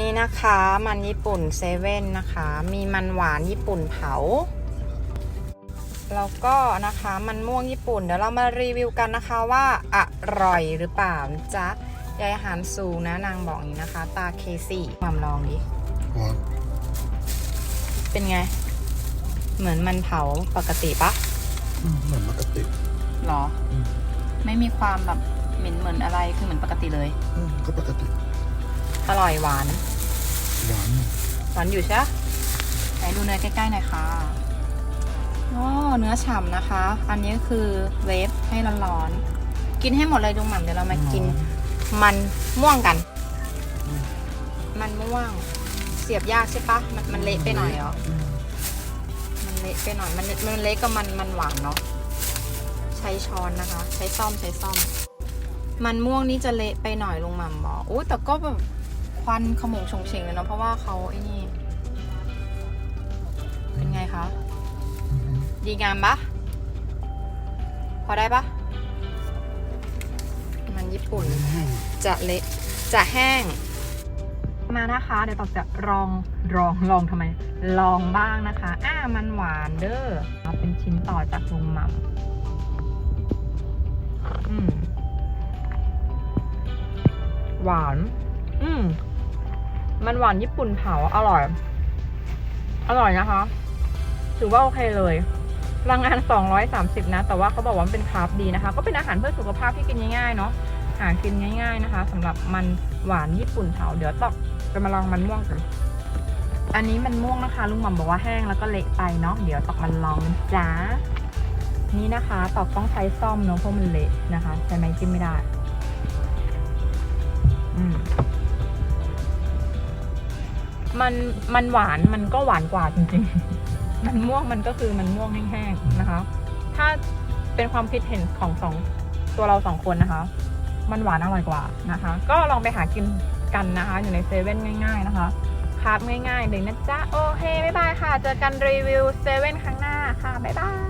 นี่นะคะมันญี่ปุ่นเซเว่นนะคะ มีมันหวานญี่ปุ่นเผา แล้วก็นะคะมันม่วงญี่ปุ่น เดี๋ยวเรามารีวิวกันนะคะว่าอร่อยหรือเปล่านะจ๊ะยายอาหารสูงนะนางบอกอย่างนี้นะคะ ตาเคซี่มามลองดิหวานเป็นไง เหมือนมันเผาปกติปะอืมเหมือนปกติหรออืมไม่มีความแบบเหม็นเหมือนอะไรคือเหมือนปกติเลยอืมก็ปกติ อร่อยหวาน หวานหวานอยู่ใช่ปะไหนดูเนื้อใกล้ๆหน่อยค่ะอ๋อเนื้อฉ่ำนะคะ อันนี้คือเวฟให้ร้อนๆ กินให้หมดเลยลุงหม่ำเดี๋ยวเรามากิน มันม่วงกัน มันม่วง เสียบยากใช่ปะมันมันเละไปหน่อยเหรอมมันเละไปหน่อย มันมันเละกับมันมันหวานเนาะ ใช้ช้อนนะคะ ใช้ซ่อมใช้ซ่อม มันม่วงนี่จะเละไปหน่อยลุงหม่ำบอกอุ้ยแต่ก็แบบ ควันขโมงชงเชงเลยเนาะเพราะว่าเขาไอ้นี่ เป็นไงคะ ดีงามปะพอได้ปะมันญี่ปุ่น จะเละจะแห้ง มานะคะ เดี๋ยวตอกจะลองลองลองทำไม ลองบ้างนะคะอ่ามันหวานเด้อเอาเป็นชิ้นต่อจากลุงม่ำอืมหวาน อืม มันหวานญี่ปุ่นเผาอร่อย อร่อยนะคะ ถือว่าโอเคเลยพลังงาน 230 นะ แต่ว่าเขาบอกว่าเป็นคาร์บดีนะคะ ก็เป็นอาหารเพื่อสุขภาพที่กินง่ายๆเนาะ หากินง่าย ๆนะคะสำหรับมันหวานญี่ปุ่นเผา เดี๋ยวตอกจะมาลองมันม่วงกัน อันนี้มันม่วงนะคะ ลุงหม่ำบอกว่าแห้งแล้วก็เละไปเนาะ เดี๋ยวตอกมันลองจ้า นี่นะคะ ตอกต้องใช้ซ่อมเนาะเพราะมันเละนะคะ ใช้ไม้จิ้มไม่ได้ มันมันหวานมันก็หวานกว่าจริงๆ มันม่วงมันก็คือมันม่วงแห้งๆนะคะ ถ้าเป็นความคิดเห็นของสองตัวเราสองคนนะคะ มันหวานอร่อยกว่านะคะ ก็ลองไปหากินกันนะคะ อยู่ในเซเว่นง่าย ๆนะคะคาร์บง่ายๆเลยนะจ๊ะ โอเคบ๊ายบายค่ะ เจอกันรีวิวเซเว่นครั้งหน้าค่ะ บ๊ายบาย